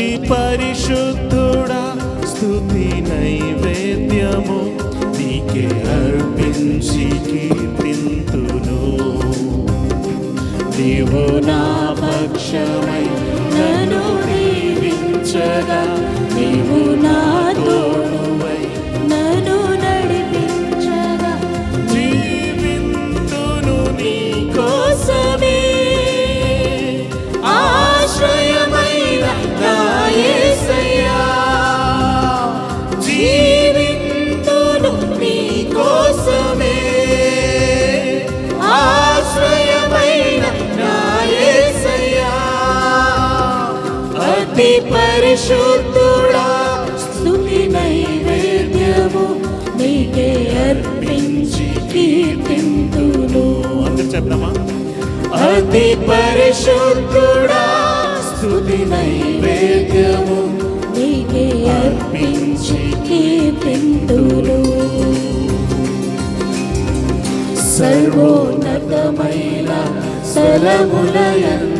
అతి పరిశుద్ధుడా స్తుతి నైవేద్యము నీకే అర్పించి కీర్తింతును. నీవు నా పక్షమై నన్ను దీవించగా నీవు నా పరిశుద్ధుడా స్తుతి నైవేద్యము నీకే అర్పించి కీర్తింతును. అందరు చెప్దామా అతి పరిశుద్ధుడా స్తుతి నైవేద్యము నీకే అర్పించి కీర్తింతును. సర్వోన్నతమైన స్థలములయందు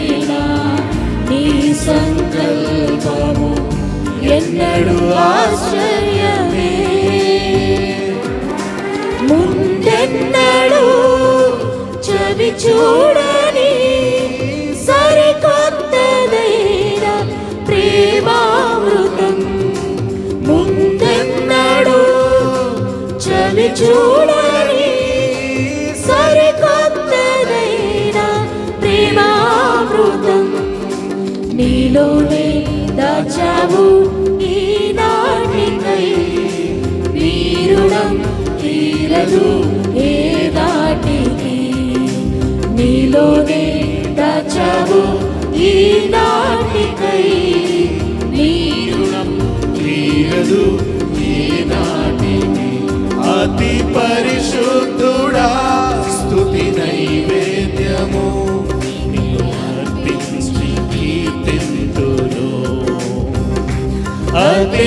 సంకల్పము ఎన్నడు ఆశ్చర్యమే. ముందెన్నడు చవి చూడని సరికొత్తదైన ప్రేమామృతం ముందెన్నడు చవి చూడని నీలోనే దాచావు ఈనాటికై నీరుణం తీరదు ఏ దాటికి. నీలోనే దాచావు ఈ నీరుణం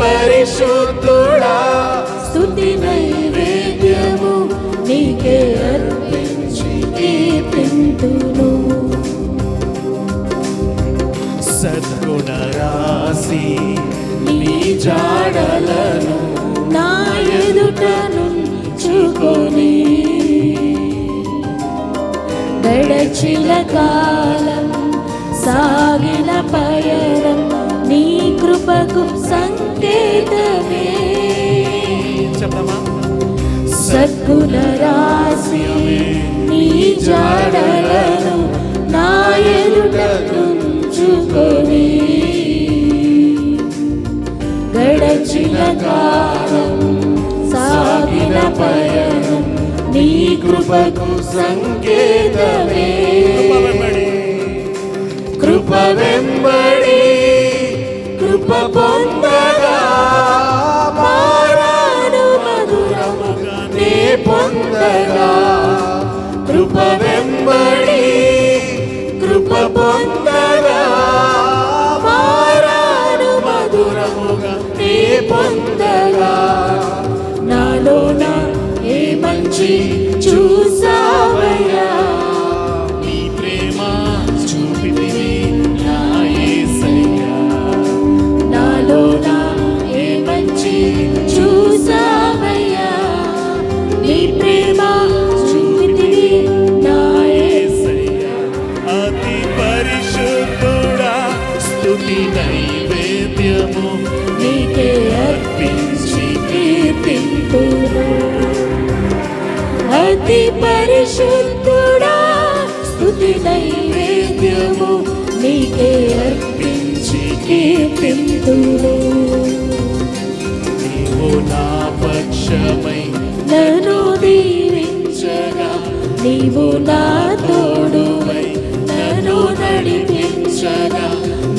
పరిశుద్ధుడా. స్తుతి నైవేద్యము నీకే అర్పించి కీర్తింతును. సద్గుణ రాశి నీ జాడలను నా ఎదుట నుంచుకొని గడచిన కాలం సాగిన పయనం కృపకు సంకేతమే. సద్గుణ రాశి నీ జాడలను నా ఎదుట గడచిన కాలం సాగిన పయనం నీ కృపకు సంకేతమే. కృప వెంబడి కృప పొందగా మారాను మధురముగా నే పొందగా. కృప వెంబడి కృప పొందగా మారాను మధురముగా నే పొందగా. నాలో నా ఏ మంచి నైవేద్యము నీకే అర్పించి కీర్తింతును నీవు నా పక్షమై నన్ను దీవించగా నీవు నా తోడువై నన్ను నడిపించగా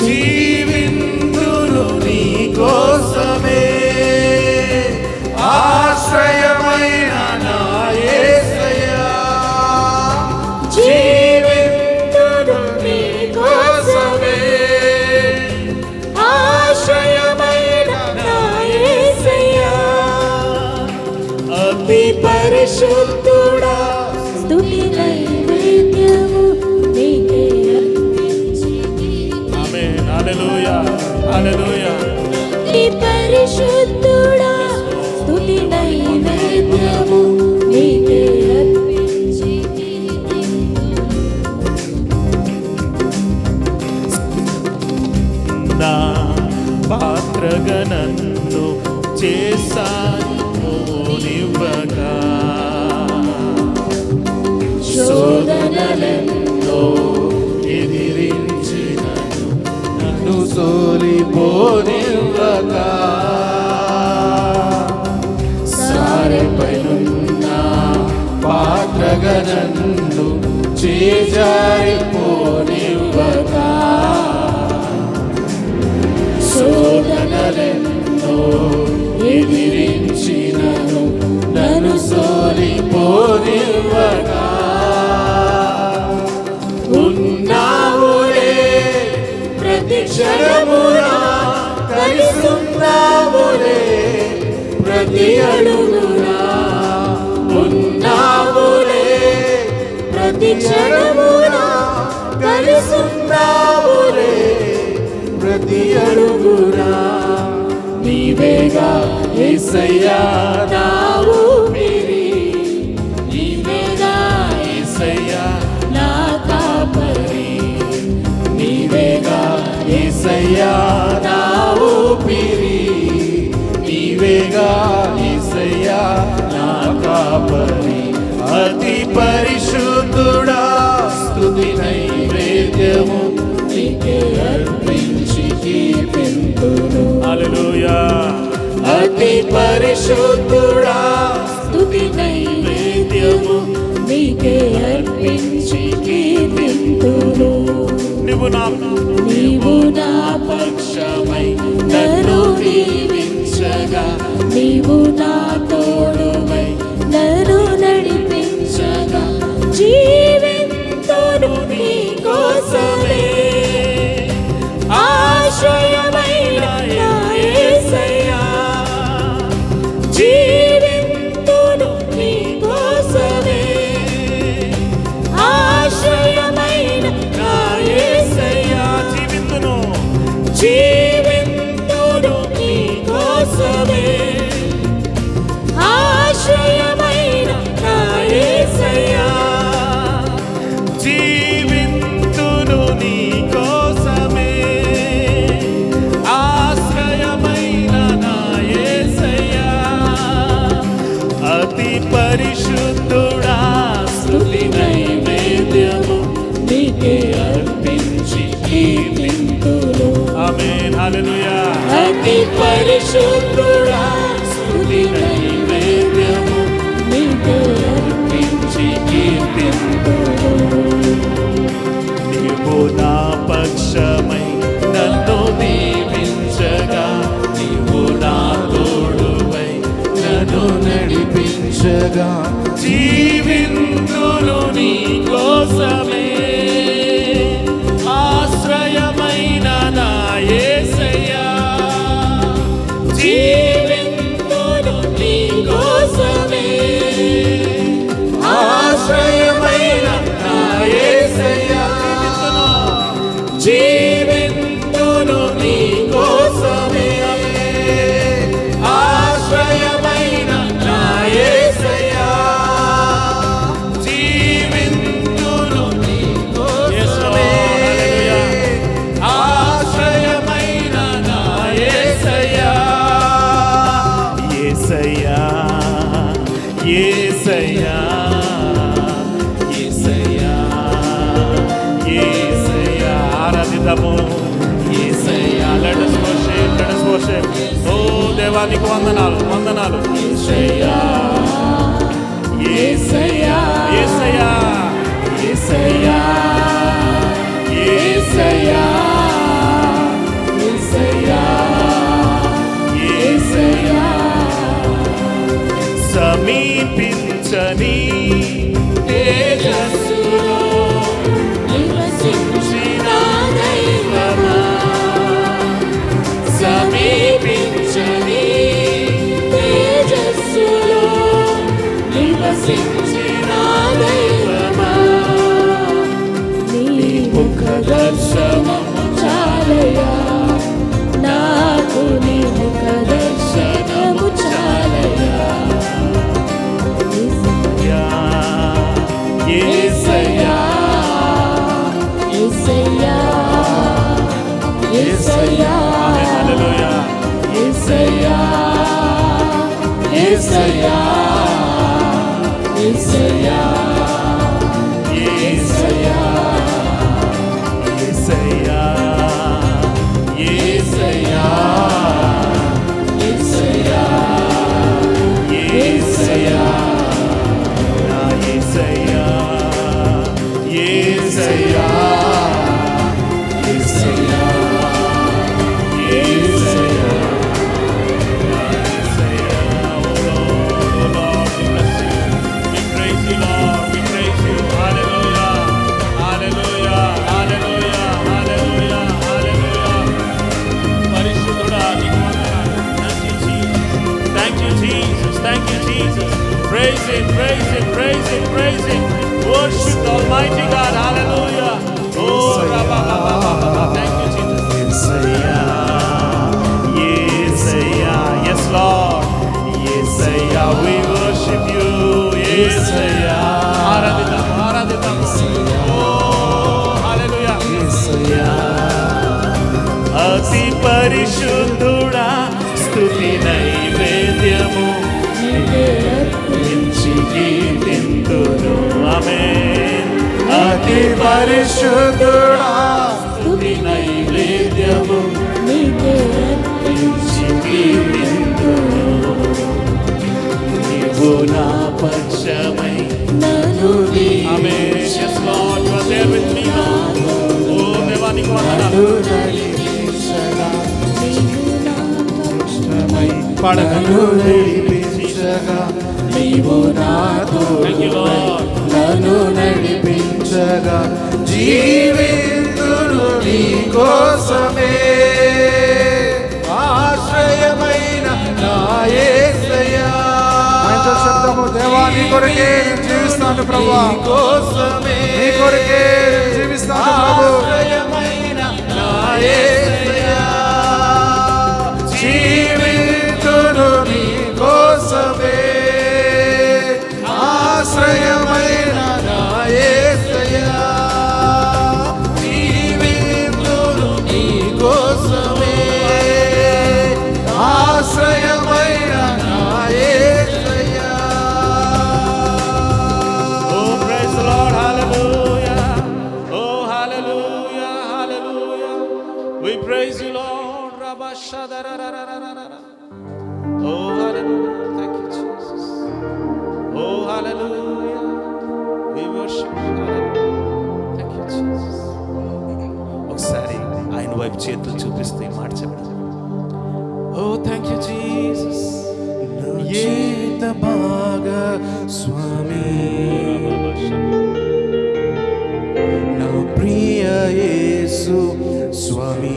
జీవిందును నీ కోసమే ప్రతి అడుగునా ఉన్నావులే. ప్రతి క్షణమునా కలిసున్నావులే. ప్రతి అడుగురా నీవేగా ఏసయ్యా నా ఊపిరి నీవేగా ఏసయ్యా నా కాపరి. నీవేగా ఏసయ్యా నా నీవేగా నా కాపరి అతి పరిశుద్ధుడా స్తుతి నైవేద్యము నీకే అర్పించి కీర్తింతును హల్లెలూయా. అతి పరిశుద్ధుడా స్తుతి నైవేద్యము నీకే అర్పించి కీర్తింతును నా నీవు నా పక్షమై నన్ను దీవించగా నీవు నా తోడువై పరిశుద్ధుడా స్తుతి నైవేద్యము నీకే అర్పించి కీర్తింతును ఆమేన్. హల్లెలూయా. అతి పరిశుద్ధుడా స్తుతి నైవేద్యము నీకు అర్పించి కీర్తింతును నీవు నా పక్షమై నన్ను దీవించగా నీవు నా తోడువై నన్ను నడిపించగా. జీవిందులు నీ కోసమే జీవితము ఓ దేవానికి వందనాలు వందనాలు. ఏసయ్యా ఏసయ్యా ఏసయ్యా. ఏసయ్యా. అతి పరిశుద్ధుడా స్తుతి నైవేద్యము నీకే అర్పించి కీర్తింతును నీవు నా పక్షమై నన్ను ఆమె yes lord you are there నన్ను నడిపించగా జీవితును నీ కోసమే. ఆశ్రయమైన నాయసయా శబ్దము దేవా నీ కొరకే జీవిస్తాను ప్రభా. కోసమే. నీ కొరకే జీవిస్తాను ప్రభు. ఆశ్రయమైన స్వామి నా ప్రియ యేసు స్వామి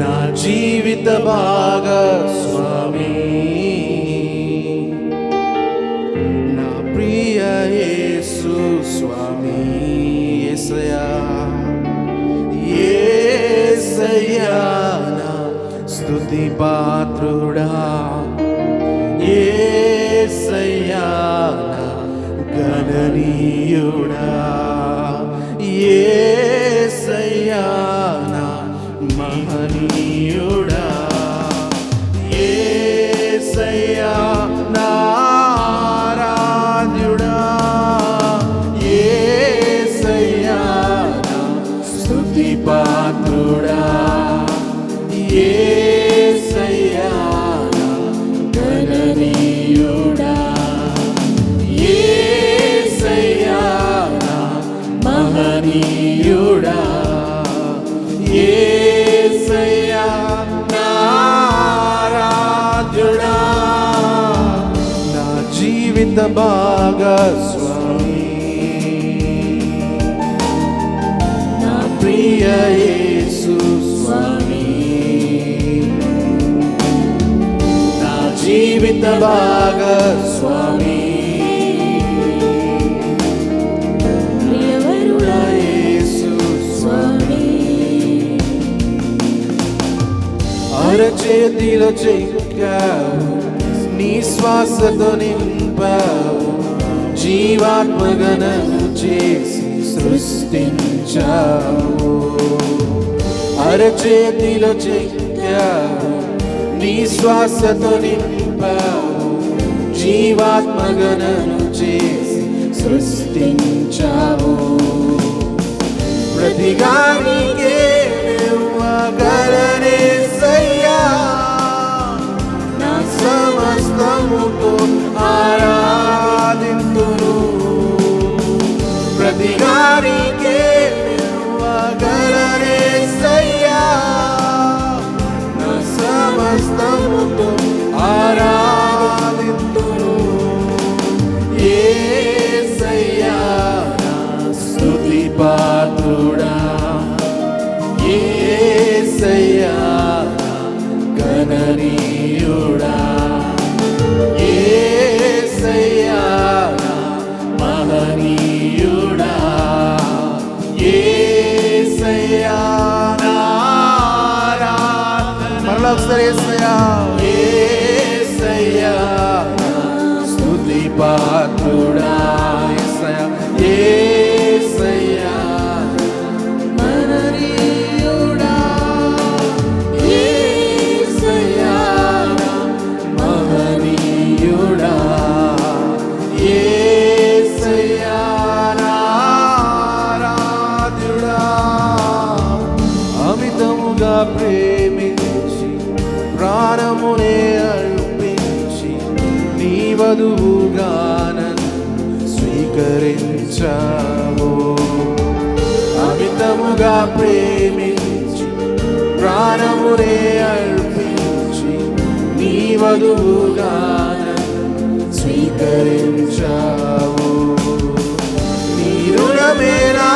నా జీవిత భాగ స్వామి నా ప్రియ యేసు స్వామి ఏసయా ఏసయ్యా పాత్రుడా ఏసయ్యా గణనీయుడా. ఏసయ్యా మహనీయ భాగస్వామి నా ప్రియ యేసు స్వామి నా జీవిత భాగస్వామి అరచేతిలో చెక్కావు నీ శ్వాసతో నిన్ను నింపావు జీవాత్మగణము చేసి సృష్టించావు అరచేతిలో చెక్కావు. నీ శ్వాసతో నింపావు. జీవాత్మగణను చేసి సృష్టించావు. ప్రతిగానికే నువ్వు como tu harás. వధువుగా నన్ను స్వీకరించావు. అమితముగా ప్రేమించి ప్రాణమునే అర్పించి నీ వధువుగా నన్ను స్వీకరించావు. నీ రుణమే నా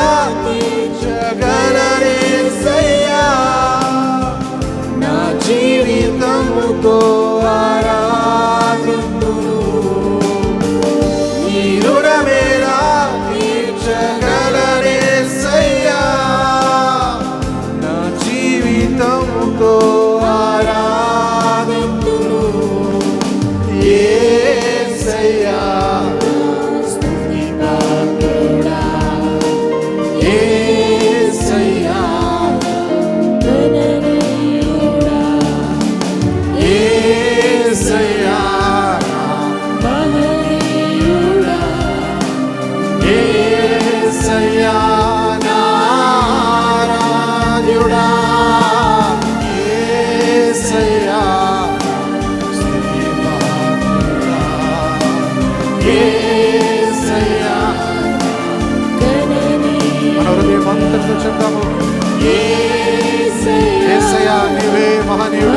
ဟန်ယူ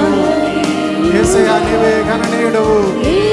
ယေဆရာနေဘေခန္ဓာနေတို့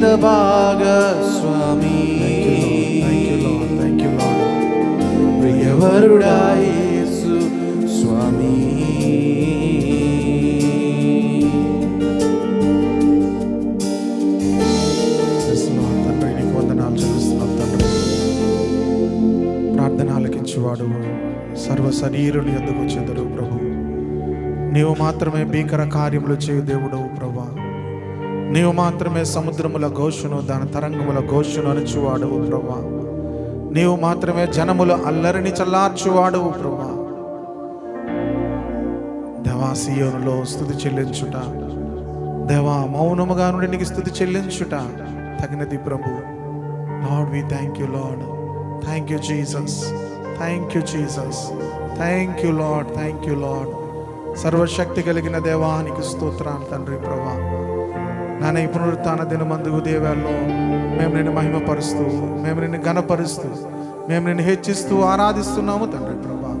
జీవిత భాగస్వామి ప్రియవరుడాయేసు స్వామి. ఆలకించువాడు సర్వ శరీరుని ఎందుకు చెందడు ప్రభు. నీవు మాత్రమే భీకర కార్యములు చేయు దేవుడు. నీవు మాత్రమే సముద్రముల ఘోషను దాని తరంగముల ఘోషను అణుచువాడవు ప్రభా నీవు మాత్రమే జనముల అల్లరిని చల్లార్చువాడవు ప్రభా దేవా స్థుతి చెల్లించుట. దేవా మౌనముగా నుండి నీకు స్థుతి చెల్లించుట. తగినది ప్రభు. Lord we thank you Lord thank you Jesus thank you Jesus thank you Lord thank you Lord సర్వశక్తి కలిగిన దేవానికి స్తోత్రాలు తండ్రి ప్రభా. నాన్న ఈ పునరుత్న దినమందు దేవాల్లో మేము నిన్ను మహిమపరుస్తూ మేము నిన్ను గణపరుస్తూ మేము నిన్ను హెచ్చిస్తూ ఆరాధిస్తున్నాము తండ్రి ప్రభా.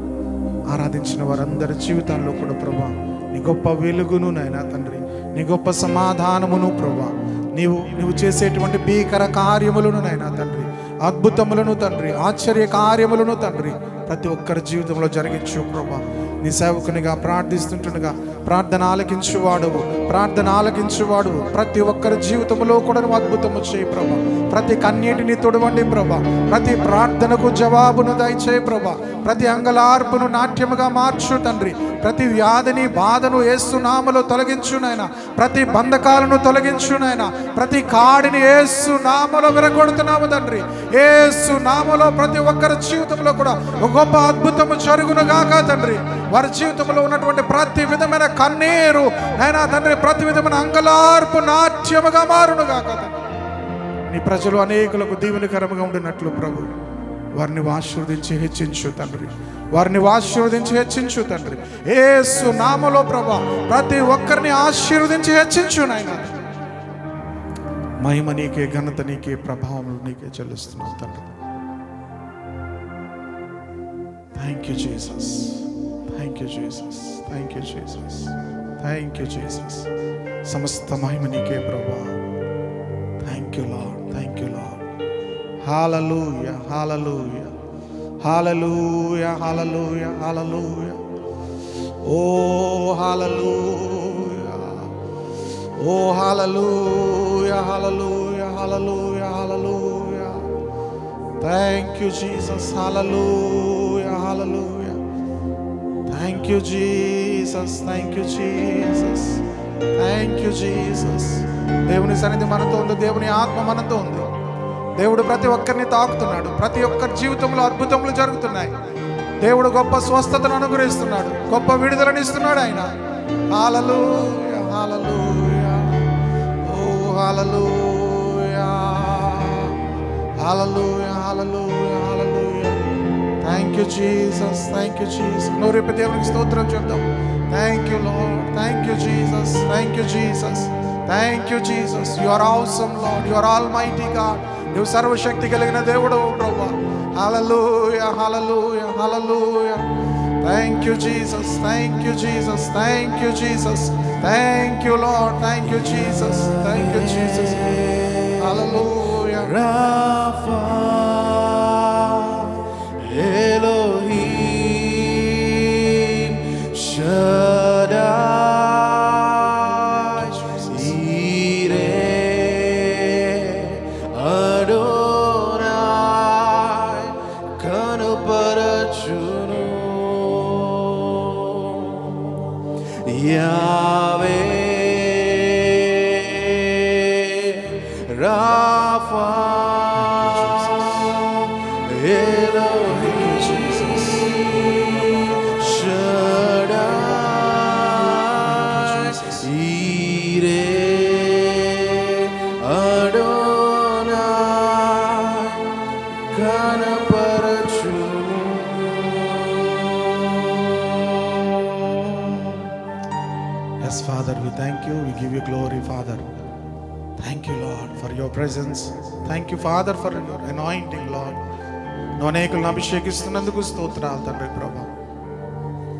ఆరాధించిన వారందరి జీవితాల్లో కూడా ప్రభా నీ గొప్ప వెలుగును నాయనా తండ్రి నీ గొప్ప సమాధానమును ప్రభా నీవు నువ్వు చేసేటువంటి భీకర కార్యములను నాయనా తండ్రి అద్భుతములను తండ్రి ఆశ్చర్య కార్యములను తండ్రి ప్రతి ఒక్కరి జీవితంలో జరిగించు ప్రభా. నీ సేవకునిగా ప్రార్థిస్తుంటుండగా ప్రార్థన ఆలకించువాడువు ప్రార్థన ఆలకించువాడు. ప్రతి ఒక్కరి జీవితంలో కూడా నువ్వు అద్భుతము చేయి ప్రభా. ప్రతి కన్నీటిని తొడవండి ప్రభా. ప్రతి ప్రార్థనకు జవాబును దయచేయి ప్రభా. ప్రతి అంగలార్పును నాట్యముగా మార్చు తండ్రి. ప్రతి వ్యాధిని బాధను ఏసునామలో తొలగించు నాయన. ప్రతి బంధకాలను తొలగించు నాయన. ప్రతి కాడిని ఏసు నామలో విరగొడుతున్నాము తండ్రి. ఏసు నామలో ప్రతి ఒక్కరి జీవితంలో కూడా ఒక గొప్ప అద్భుతము జరుగునుగాక తండ్రి. వారి జీవితంలో ఉన్నటువంటి ప్రతి విధమైన కన్నీరు నైనా తండ్రి ప్రతి విధమైన అంగలార్పు నాట్యముగా మారును కదా నీ ప్రజలు అనేకులకు దీవెనకరముగా ఉండినట్లు ప్రభు. వారిని ఆశీర్వదించి హెచ్చించు తండ్రి. వారిని ఆశీర్వదించి హెచ్చించు తండ్రి. ఏసు నామలో ప్రభా ప్రతి ఒక్కరిని ఆశీర్వదించి హెచ్చించు నాయన. మహిమ నీకే ఘనత నీకే ప్రభావం నీకే చెల్లిస్తున్నాం తండ్రి. Thank you Jesus thank you Jesus thank you Jesus thank you Jesus సమస్త మహిమ నీకే ప్రభా thank you Lord thank you Lord hallelujah hallelujah hallelujah hallelujah hallelujah oh hallelujah oh hallelujah hallelujah hallelujah hallelujah thank you Jesus hallelujah హాలూయ you, Jesus. Thank thank you Thank thank you Jesus దేవుని సన్నిధి మనతో ఉంది. దేవుని ఆత్మ మనతో ఉంది. దేవుడు ప్రతి ఒక్కరిని తాకుతున్నాడు. ప్రతి ఒక్కరి జీవితంలో అద్భుతములు జరుగుతున్నాయి. దేవుడు గొప్ప స్వస్థతను అనుగ్రహిస్తున్నాడు. గొప్ప విడుదలను ఇస్తున్నాడు ఆయన. Hallelujah hallelujah oh హాలలు హాలలు హాలలు thank you Jesus thank you Jesus నువ్వు రేపు దేవునికి స్తోత్రం చెప్దాం thank you Lord thank you Jesus thank you Jesus thank you Jesus you are awesome Lord you are almighty God నువ్వు సర్వశక్తి కలిగిన దేవుడు ప్రభా హల్లెలూయా హల్లెలూయా హల్లెలూయా thank you Jesus thank you Jesus thank you Jesus thank you Lord thank you Jesus thank you Jesus hallelujah Rafa Yeah. Your presence thank you father for your anointing Lord నువ్వు అనేకులను అభిషేకిస్తున్నందుకు స్తోత్రాలు తండ్రి ప్రభా.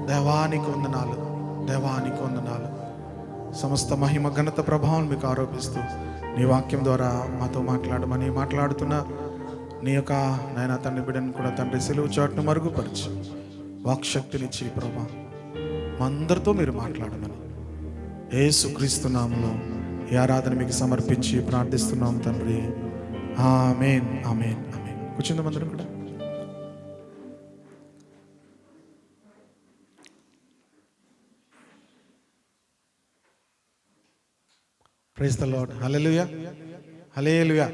దేవానికి వందనాలు. దేవానికి వందనాలు. సమస్త మహిమ ఘనత ప్రభావం మీకు ఆరోపిస్తూ నీ వాక్యం ద్వారా మాతో మాట్లాడమని మాట్లాడుతున్న. నీ యొక్క నాయన తండ్రి బిడ్డను కూడా తండ్రి సెలవు చాటును మరుగుపరచు. వాక్శక్తినిచ్చి ప్రభా మా అందరితో మీరు మాట్లాడమని. యేసు ఈ ఆరాధన మీకు సమర్పించి ప్రార్థిస్తున్నాం తండ్రి. Amen amen amen. కూర్చుందాం అందరం కూడా. ప్రైజ్ ద లాడ్ హలేలుయా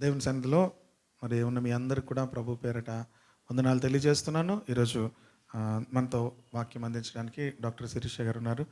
దేవుని సన్నిధిలో మరి ఉన్న మీ అందరికి కూడా ప్రభు పేరట వందనాలు తెలియజేస్తున్నాను. ఈరోజు మనతో వాక్యం అందించడానికి డాక్టర్ శిరీష గారు ఉన్నారు.